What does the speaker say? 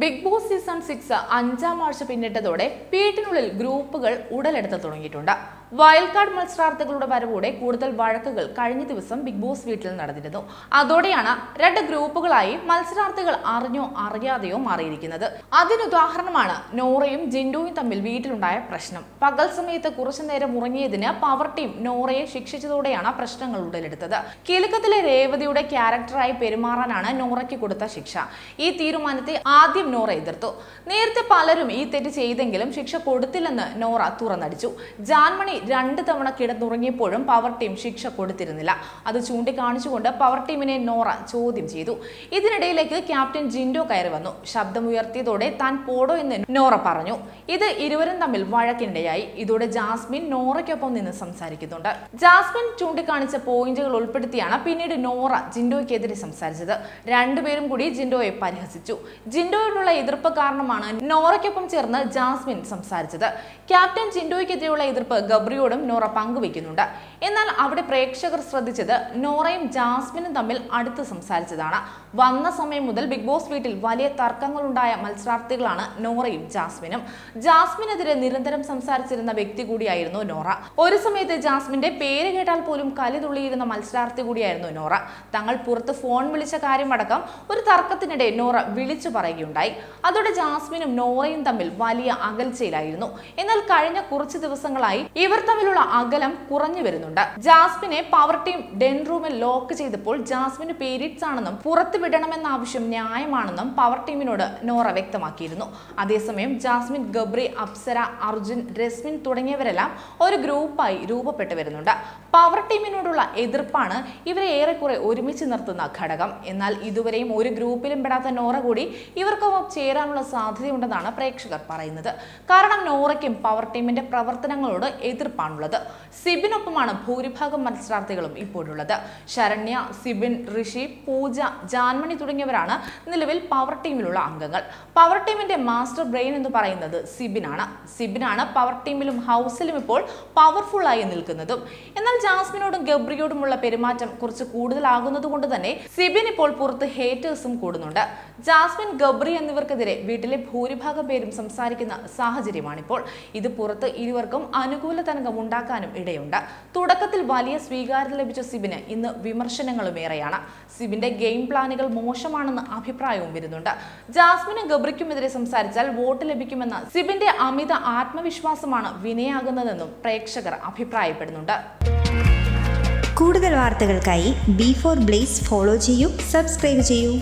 Big boss season six അഞ്ചാം ആഴ്ച പിന്നിട്ടതോടെ വീട്ടിനുള്ളിൽ ഗ്രൂപ്പുകൾ ഉടലെടുത്ത് തുടങ്ങിയിട്ടുണ്ട്. വൈൽഡ് കാർഡ് മത്സരാർത്ഥികളുടെ വരവോടെ കൂടുതൽ വഴക്കുകൾ കഴിഞ്ഞ ദിവസം ബിഗ് ബോസ് വീട്ടിൽ നടന്നിരുന്നു. അതോടെയാണ് രണ്ട് ഗ്രൂപ്പുകളായി മത്സരാർത്ഥികൾ അറിഞ്ഞോ അറിയാതെയോ മാറിയിരിക്കുന്നത്. അതിനുദാഹരണമാണ് നോറയും ജിൻഡോയും തമ്മിൽ വീട്ടിലുണ്ടായ പ്രശ്നം. പകൽ സമയത്ത് കുറച്ചു നേരം ഉറങ്ങിയതിന് പവർ ടീം നോറയെ ശിക്ഷിച്ചതോടെയാണ് പ്രശ്നങ്ങൾ ഉടലെടുത്തത്. കിലുക്കത്തിലെ രേവതിയുടെ ക്യാരക്ടറായി പെരുമാറാനാണ് നോറയ്ക്ക് കൊടുത്ത ശിക്ഷ. ഈ തീരുമാനത്തെ ആദ്യം നോറ എതിർത്തു. നേരത്തെ പലരും ഈ തെറ്റ് ചെയ്തെങ്കിലും ശിക്ഷ കൊടുത്തില്ലെന്ന് നോറ തുറന്നടിച്ചു. ജാൻമണി രണ്ട് തവണ കിടന്നുറങ്ങിയപ്പോഴും പവർ ടീം ശിക്ഷ കൊടുത്തിരുന്നില്ല. അത് ചൂണ്ടിക്കാണിച്ചുകൊണ്ട് പവർ ടീമിനെ നോറ ചോദ്യം ചെയ്തു. ഇതിനിടയിലേക്ക് ക്യാപ്റ്റൻ ജിൻഡോ കയറി വന്നു. ശബ്ദമുയർത്തിയതോടെ താൻ പോടോ എന്ന് നോറ പറഞ്ഞു. ഇത് ഇരുവരും തമ്മിൽ വഴക്കിനിടയായി. ഇതോടെ ജാസ്മിൻ നോറയ്ക്കൊപ്പം നിന്ന് സംസാരിക്കുന്നുണ്ട്. ജാസ്മിൻ ചൂണ്ടിക്കാണിച്ച പോയിന്റുകൾ ഉൾപ്പെടുത്തിയാണ് പിന്നീട് നോറ ജിൻഡോയ്ക്കെതിരെ സംസാരിച്ചത്. രണ്ടുപേരും കൂടി ജിൻഡോയെ പരിഹസിച്ചു. ജിൻഡോയിലുള്ള എതിർപ്പ് കാരണമാണ് നോറയ്ക്കൊപ്പം ചേർന്ന് ജാസ്മിൻ സംസാരിച്ചത്. ക്യാപ്റ്റൻ ജിൻഡോയ്ക്കെതിരെയുള്ള എതിർപ്പ് ഗബ്രിയോടും നോറ പങ്കുവെക്കുന്നുണ്ട്. എന്നാൽ അവിടെ പ്രേക്ഷകർ ശ്രദ്ധിച്ചത് നോറയും ജാസ്മിനും തമ്മിൽ അടുത്ത് സംസാരിച്ചതാണ്. വന്ന സമയം മുതൽ ബിഗ് ബോസ് വീട്ടിൽ വലിയ തർക്കങ്ങളുണ്ടായ മത്സരാർത്ഥികളാണ് നോറയും ജാസ്മിനും. ജാസ്മിനെതിരെ നിരന്തരം സംസാരിച്ചിരുന്ന വ്യക്തി കൂടിയായിരുന്നു നോറ. ഒരു സമയത്ത് ജാസ്മിന്റെ പേര് കേട്ടാൽ പോലും കലി തുള്ളിയിരുന്ന മത്സരാർത്ഥി കൂടിയായിരുന്നു നോറ. തങ്ങൾ പുറത്ത് ഫോൺ വിളിച്ച കാര്യമടക്കം ഒരു തർക്കത്തിനിടെ നോറ വിളിച്ചു പറയുകയുണ്ടായി. അതോടെ ജാസ്മിനും നോറയും തമ്മിൽ വലിയ അകൽച്ചയിലായിരുന്നു. എന്നാൽ കഴിഞ്ഞ കുറച്ച് ദിവസങ്ങളായി ഇവർ തമ്മിലുള്ള അകലം കുറഞ്ഞു വരുന്നുണ്ട്. ജാസ്മിനെ പവർ ടീം ഡെൻ റൂമിൽ ലോക്ക് ചെയ്തപ്പോൾ ജാസ്മിന് പീരീഡ്സ് ആണെന്നും പുറത്തു വിടണമെന്ന ആവശ്യം ന്യായമാണെന്നും പവർ ടീമിനോട് നോറ വ്യക്തമാക്കിയിരുന്നു. അതേസമയം ജാസ്മിൻ ഗബ്രി അപ്സര അർജുൻ രസ്മിൻ തുടങ്ങിയവരെല്ലാം ഒരു ഗ്രൂപ്പായി രൂപപ്പെട്ടു വരുന്നുണ്ട്. പവർ ടീമിനോടുള്ള എതിർപ്പാണ് ഇവരെ ഏറെക്കുറെ ഒരുമിച്ച് നിർത്തുന്ന ഘടകം. എന്നാൽ ഇതുവരെയും ഒരു ഗ്രൂപ്പിലും പെടാത്ത നോറ കൂടി ഇവർക്കൊപ്പം ചേരാനുള്ള സാധ്യതയുണ്ടെന്നാണ് പ്രേക്ഷകർ പറയുന്നത്. കാരണം നോറയ്ക്കും പവർ ടീമിന്റെ പ്രവർത്തനങ്ങളോട് എതിർപ്പാണുള്ളത്. സിബിനൊപ്പമാണ് ഭൂരിഭാഗം മത്സരാർത്ഥികളും ഇപ്പോഴുള്ളത്. ശരണ്യ സിബിൻ ഋഷി പൂജ ജാൻമണി തുടങ്ങിയവരാണ് നിലവിൽ പവർ ടീമിലുള്ള അംഗങ്ങൾ. പവർ ടീമിന്റെ മാസ്റ്റർ ബ്രെയിൻ എന്ന് പറയുന്നത് സിബിനാണ്. സിബിനാണ് പവർ ടീമിലും ഹൗസിലും ഇപ്പോൾ പവർഫുൾ ആയി നിൽക്കുന്നതും. എന്നാൽ ജാസ്മിനോടും ഗബ്രിയോടുമുള്ള പെരുമാറ്റം കുറച്ച് കൂടുതലാകുന്നത് കൊണ്ട് തന്നെ സിബിൻ ഇപ്പോൾ പുറത്ത് ഹേറ്റേഴ്സും കൂടുന്നുണ്ട്. ജാസ്മിൻ ഗബ്രി എന്നിവർക്കെതിരെ വീട്ടിലെ ഭൂരിഭാഗം പേരും സംസാരിക്കുന്ന സാഹചര്യമാണിപ്പോൾ. ഇത് പുറത്ത് ഇരുവർക്കും അനുകൂല തരംഗം ഉണ്ടാക്കാനും ഇടയുണ്ട്. തുടക്കത്തിൽ വലിയ സ്വീകാര്യത ലഭിച്ച സിബിന് ഇന്ന് വിമർശനങ്ങളും ഏറെയാണ്. സിബിന്റെ ഗെയിം പ്ലാനുകൾ മോശമാണെന്ന് അഭിപ്രായവും വരുന്നുണ്ട്. ജാസ്മിനും ഗബ്രിക്കുമെതിരെ സംസാരിച്ചാൽ വോട്ട് ലഭിക്കുമെന്ന സിബിന്റെ അമിത ആത്മവിശ്വാസമാണ് വിനയാകുന്നതെന്നും പ്രേക്ഷകർ അഭിപ്രായപ്പെടുന്നുണ്ട്. കൂടുതൽ വാർത്തകൾക്കായി ബി ഫോർ ബ്ലേസ് ഫോളോ ചെയ്യൂ സബ്സ്ക്രൈബ് ചെയ്യൂ.